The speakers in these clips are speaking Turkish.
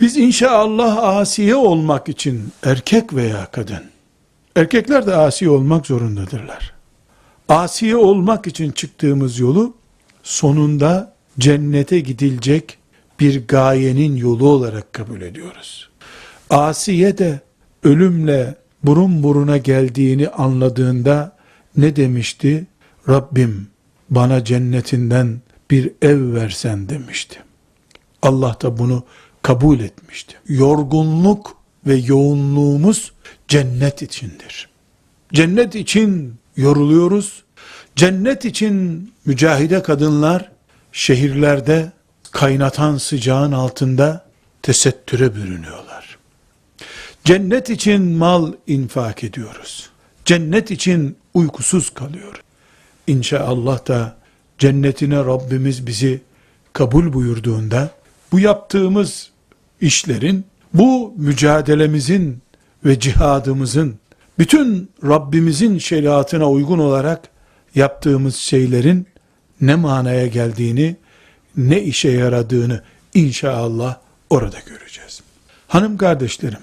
Biz inşallah asiye olmak için erkek veya kadın, erkekler de asi olmak zorundadırlar. Asiye olmak için çıktığımız yolu sonunda cennete gidilecek bir gayenin yolu olarak kabul ediyoruz. Asiye de ölümle burun buruna geldiğini anladığında ne demişti? Rabbim bana cennetinden bir ev versen demişti. Allah da bunu kabul etmişti. Yorgunluk ve yoğunluğumuz cennet içindir. Cennet için yoruluyoruz. Cennet için mücahide kadınlar şehirlerde kaynatan sıcağın altında tesettüre bürünüyorlar. Cennet için mal infak ediyoruz. Cennet için uykusuz kalıyor. İnşallah da cennetine Rabbimiz bizi kabul buyurduğunda bu yaptığımız işlerin, bu mücadelemizin ve cihadımızın, bütün Rabbimizin şeriatına uygun olarak yaptığımız şeylerin ne manaya geldiğini, ne işe yaradığını inşallah orada göreceğiz. Hanım kardeşlerim,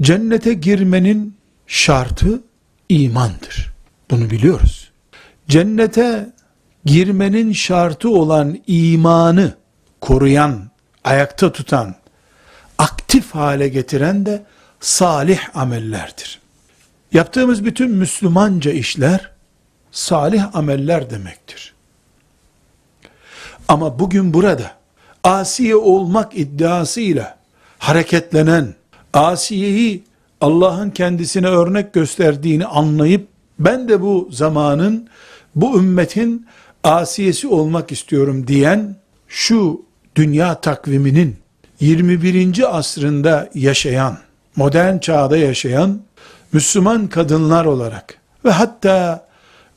cennete girmenin şartı imandır. Bunu biliyoruz. Cennete girmenin şartı olan imanı koruyan, ayakta tutan, aktif hale getiren de salih amellerdir. Yaptığımız bütün Müslümanca işler salih ameller demektir. Ama bugün burada asiye olmak iddiasıyla hareketlenen, asiyeyi Allah'ın kendisine örnek gösterdiğini anlayıp ben de bu zamanın, bu ümmetin asiyesi olmak istiyorum diyen şu dünya takviminin 21. asrında yaşayan, modern çağda yaşayan Müslüman kadınlar olarak ve hatta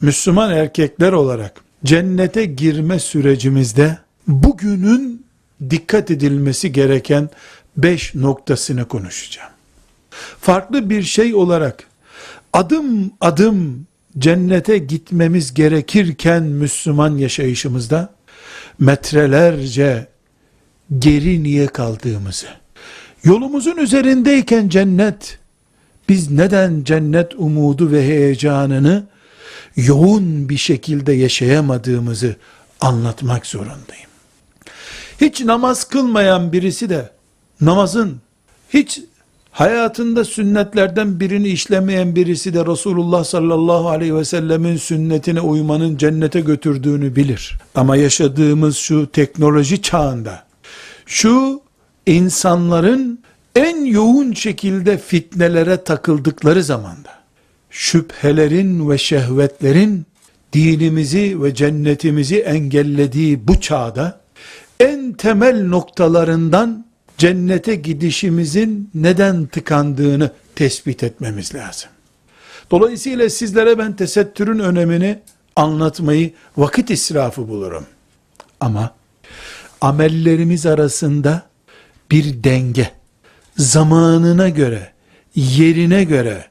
Müslüman erkekler olarak cennete girme sürecimizde bugünün dikkat edilmesi gereken beş noktasını konuşacağım. Farklı bir şey olarak adım adım cennete gitmemiz gerekirken Müslüman yaşayışımızda metrelerce geri niye kaldığımızı, yolumuzun üzerindeyken cennet, biz neden cennet umudu ve heyecanını yoğun bir şekilde yaşayamadığımızı anlatmak zorundayım. Hiç namaz kılmayan birisi de namazın hiç hayatında sünnetlerden birini işlemeyen birisi de Resulullah sallallahu aleyhi ve sellemin sünnetine uymanın cennete götürdüğünü bilir. Ama yaşadığımız şu teknoloji çağında şu insanların en yoğun şekilde fitnelere takıldıkları zamanda şüphelerin ve şehvetlerin dinimizi ve cennetimizi engellediği bu çağda en temel noktalarından cennete gidişimizin neden tıkandığını tespit etmemiz lazım. Dolayısıyla sizlere ben tesettürün önemini anlatmayı vakit israfı bulurum. Ama amellerimiz arasında bir denge, zamanına göre, yerine göre,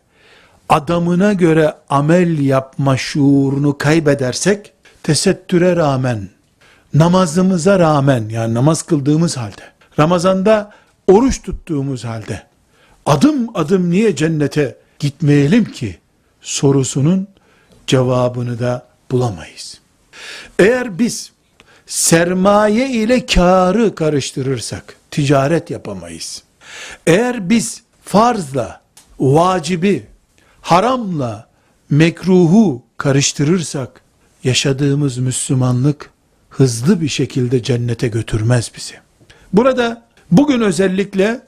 adamına göre amel yapma şuurunu kaybedersek, tesettüre rağmen, namazımıza rağmen, yani namaz kıldığımız halde, Ramazanda oruç tuttuğumuz halde, adım adım niye cennete gitmeyelim ki, sorusunun cevabını da bulamayız. Eğer biz, sermaye ile karı karıştırırsak ticaret yapamayız. Eğer biz farzla vacibi, haramla mekruhu karıştırırsak yaşadığımız Müslümanlık hızlı bir şekilde cennete götürmez bizi. Burada bugün özellikle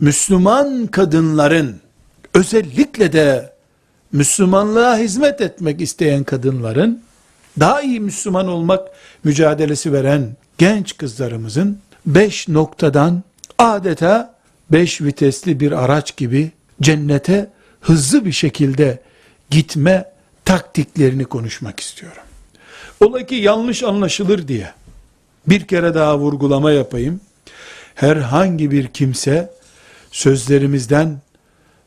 Müslüman kadınların özellikle de Müslümanlığa hizmet etmek isteyen kadınların daha iyi Müslüman olmak mücadelesi veren genç kızlarımızın beş noktadan adeta beş vitesli bir araç gibi cennete hızlı bir şekilde gitme taktiklerini konuşmak istiyorum. Ola ki yanlış anlaşılır diye bir kere daha vurgulama yapayım. Herhangi bir kimse sözlerimizden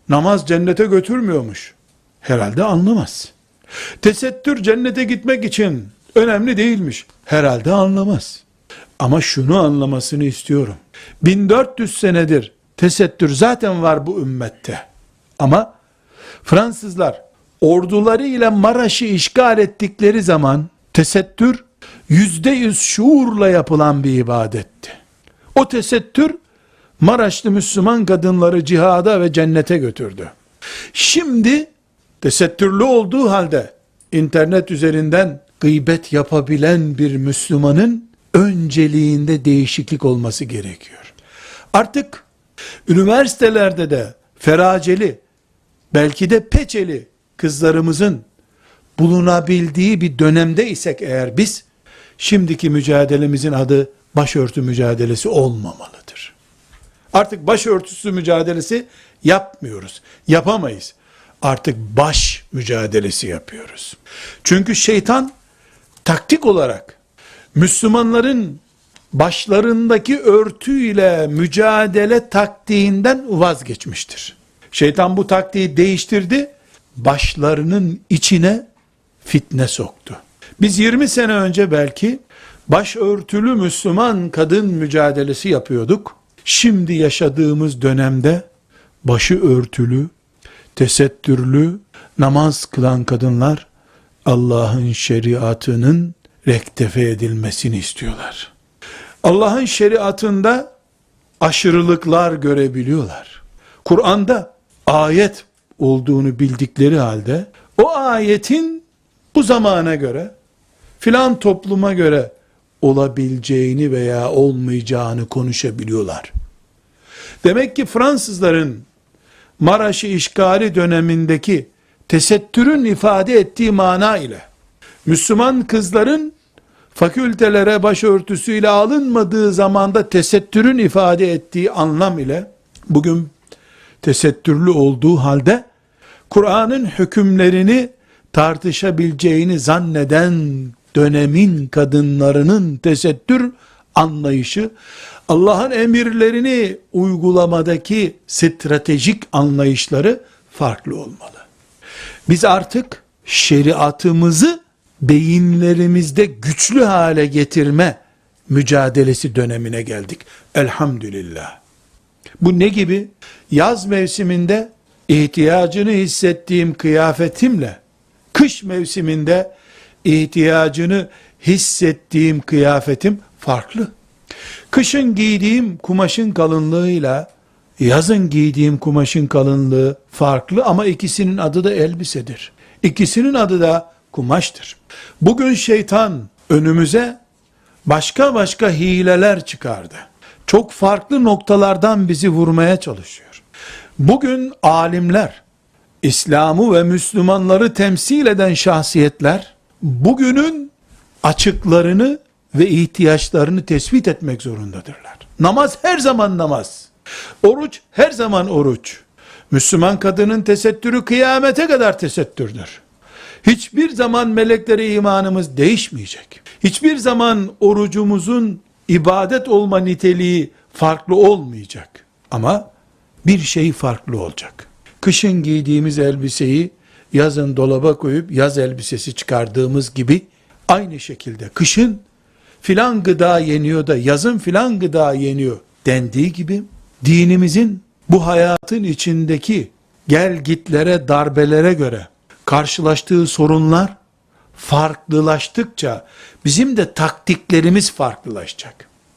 namaz cennete götürmüyormuş. Herhalde anlamaz. Tesettür cennete gitmek için önemli değilmiş. Herhalde anlamaz. Ama şunu anlamasını istiyorum. 1400 senedir tesettür zaten var bu ümmette. Ama Fransızlar ordularıyla Maraş'ı işgal ettikleri zaman tesettür yüzde yüz şuurla yapılan bir ibadetti. O tesettür Maraşlı Müslüman kadınları cihada ve cennete götürdü. Şimdi tesettürlü olduğu halde internet üzerinden gıybet yapabilen bir Müslümanın önceliğinde değişiklik olması gerekiyor. Artık üniversitelerde de feraceli, belki de peçeli kızlarımızın bulunabildiği bir dönemde isek eğer biz, şimdiki mücadelemizin adı başörtü mücadelesi olmamalıdır. Artık başörtüsü mücadelesi yapmıyoruz. Yapamayız. Artık baş mücadelesi yapıyoruz. Çünkü şeytan taktik olarak Müslümanların başlarındaki örtüyle mücadele taktiğinden vazgeçmiştir. Şeytan bu taktiği değiştirdi, başlarının içine fitne soktu. Biz 20 sene önce belki başörtülü Müslüman kadın mücadelesi yapıyorduk. Şimdi yaşadığımız dönemde başı örtülü, tesettürlü, namaz kılan kadınlar Allah'ın şeriatının rektefe edilmesini istiyorlar. Allah'ın şeriatında aşırılıklar görebiliyorlar. Kur'an'da ayet olduğunu bildikleri halde o ayetin bu zamana göre filan topluma göre olabileceğini veya olmayacağını konuşabiliyorlar. Demek ki Fransızların Maraş'ı işgali dönemindeki tesettürün ifade ettiği mana ile Müslüman kızların fakültelere başörtüsüyle alınmadığı zamanda tesettürün ifade ettiği anlam ile bugün tesettürlü olduğu halde Kur'an'ın hükümlerini tartışabileceğini zanneden dönemin kadınlarının tesettür anlayışı Allah'ın emirlerini uygulamadaki stratejik anlayışları farklı olmalı. Biz artık şeriatımızı beyinlerimizde güçlü hale getirme mücadelesi dönemine geldik. Elhamdülillah. Bu ne gibi? Yaz mevsiminde ihtiyacını hissettiğim kıyafetimle kış mevsiminde ihtiyacını hissettiğim kıyafetim farklı. Kışın giydiğim kumaşın kalınlığıyla yazın giydiğim kumaşın kalınlığı farklı ama ikisinin adı da elbisedir. İkisinin adı da kumaştır. Bugün şeytan önümüze başka başka hileler çıkardı. Çok farklı noktalardan bizi vurmaya çalışıyor. Bugün alimler, İslam'ı ve Müslümanları temsil eden şahsiyetler, bugünün açıklarını ve ihtiyaçlarını tespit etmek zorundadırlar. Namaz her zaman namaz. Oruç her zaman oruç. Müslüman kadının tesettürü kıyamete kadar tesettürdür. Hiçbir zaman meleklere imanımız değişmeyecek. Hiçbir zaman orucumuzun ibadet olma niteliği farklı olmayacak. Ama bir şey farklı olacak. Kışın giydiğimiz elbiseyi yazın dolaba koyup yaz elbisesi çıkardığımız gibi aynı şekilde kışın filan gıda yeniyor da yazın filan gıda yeniyor dendiği gibi dinimizin bu hayatın içindeki gel gitlere darbelere göre karşılaştığı sorunlar farklılaştıkça bizim de taktiklerimiz farklılaşacak.